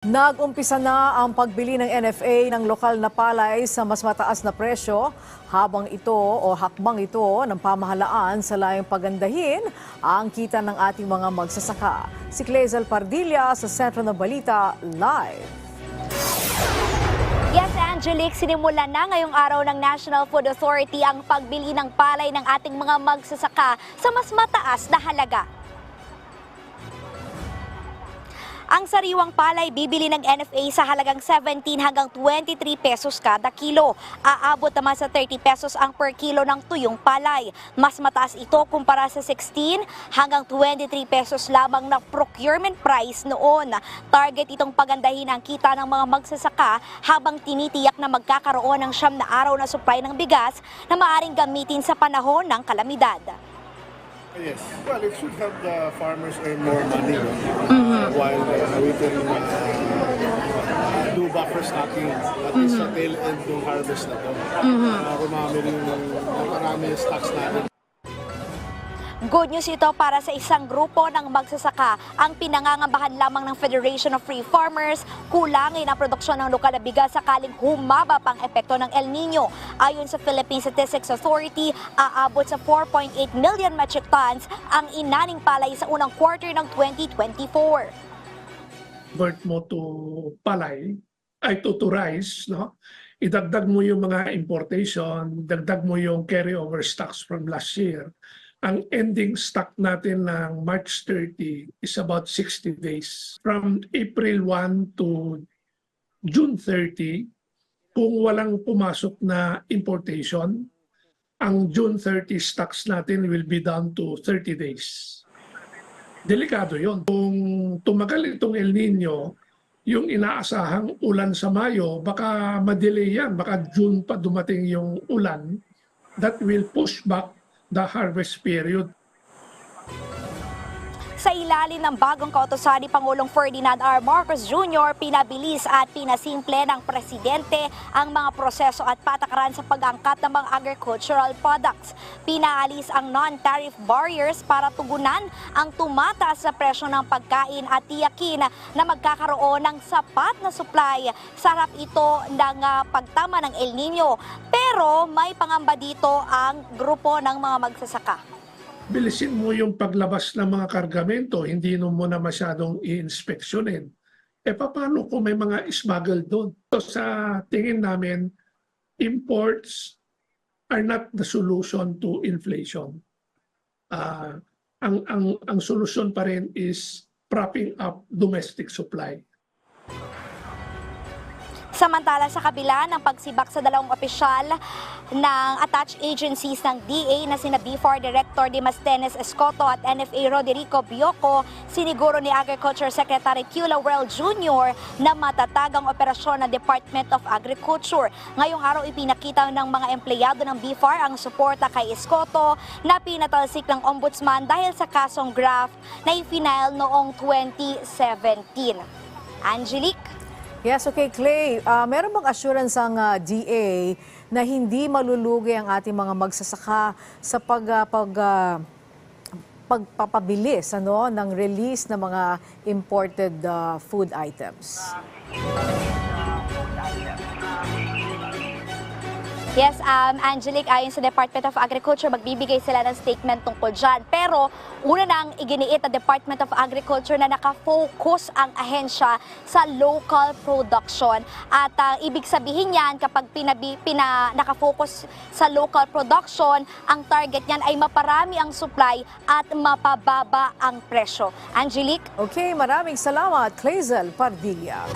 Nag-umpisa na ang pagbili ng NFA ng lokal na palay sa mas mataas na presyo habang ito o hakbang ito ng pamahalaan sa layong pagandahin ang kita ng ating mga magsasaka. Si Clezel Pardilla sa Sentro ng Balita Live. Yes, Angelique, sinimulan na ngayong araw ng National Food Authority ang pagbili ng palay ng ating mga magsasaka sa mas mataas na halaga. Ang sariwang palay bibili ng NFA sa halagang 17 hanggang 23 pesos kada kilo. Aabot naman sa 30 pesos ang per kilo ng tuyong palay. Mas mataas ito kumpara sa 16 hanggang 23 pesos lamang na procurement price noon. Target itong pagandahin ang kita ng mga magsasaka habang tinitiyak na magkakaroon ng siyam na araw na supply ng bigas na maaring gamitin sa panahon ng kalamidad. Yes. Well, it should help the farmers earn more money no? while uh, we can uh, do buffer stocking. At least sa tail end ng harvest na to. Uh, rumami rin yung marami yung stocks natin. Good news ito para sa isang grupo ng magsasaka. Ang pinangangambahan lamang ng Federation of Free Farmers, kulangin ang produksyon ng lokal na bigas sakaling humaba pang epekto ng El Nino. Ayon sa Philippine Statistics Authority, aabot sa 4.8 million metric tons ang inaning palay sa unang quarter ng 2024. convert mo to palay, ay to, to rice, no? idagdag mo yung mga importation, dagdag mo yung carryover stocks from last year. Ang ending stock natin ng March 30 is about 60 days. From April 1 to June 30, kung walang pumasok na importation, ang June 30 stocks natin will be down to 30 days delikado yon. Kung tumagal itong El Nino, yung inaasahang ulan sa Mayo, baka madelay yan. Baka June pa dumating yung ulan. That will push back the harvest period. Sa ilalim ng bagong kautosan ni Pangulong Ferdinand R. Marcos Jr., pinabilis at pinasimple ng presidente ang mga proseso at patakaran sa pag-angkat ng mga agricultural products. Pinaalis ang non-tariff barriers para tugunan ang tumataas sa presyo ng pagkain at tiyakin na magkakaroon ng sapat na supply. Sarap ito ng ah, pagtama ng El Nino. Pero may pangamba dito ang grupo ng mga magsasaka. Bilisin mo yung paglabas ng mga kargamento, hindi mo na masyadong i-inspeksyonin. E paano kung may mga smuggled doon? So sa tingin namin, imports are not the solution to inflation. Ah, ang ang ang solusyon pa rin is propping up domestic supply. Samantala sa kabila ng pagsibak sa dalawang opisyal ng attached agencies ng DA na sina BFAR Director Dimastenes Escoto at NFA Roderico Bioco, siniguro ni Agriculture Secretary Kula Well Jr. na matatag ang operasyon ng Department of Agriculture. Ngayong araw ipinakita ng mga empleyado ng BFAR ang suporta kay Escoto na pinatalsik ng ombudsman dahil sa kasong graft na ipinail noong 2017. Angelique? Yes, okay, Clay. Ah, meron bang assurance ang ah, DA na hindi malulugi ang ating mga magsasaka sa pag, ah, pag ah, pagpapabilis ano, ng release ng mga imported ah, food items? Yes, um, Angelique, ayon sa Department of Agriculture, magbibigay sila ng statement tungkol dyan. Pero una nang iginiit ang Department of Agriculture na nakafocus ang ahensya sa local production. At uh, ibig sabihin yan, kapag pinabi, pina, nakafocus sa local production, ang target niyan ay maparami ang supply at mapababa ang presyo. Angelique? Okay, maraming salamat, Clazel Pardilla.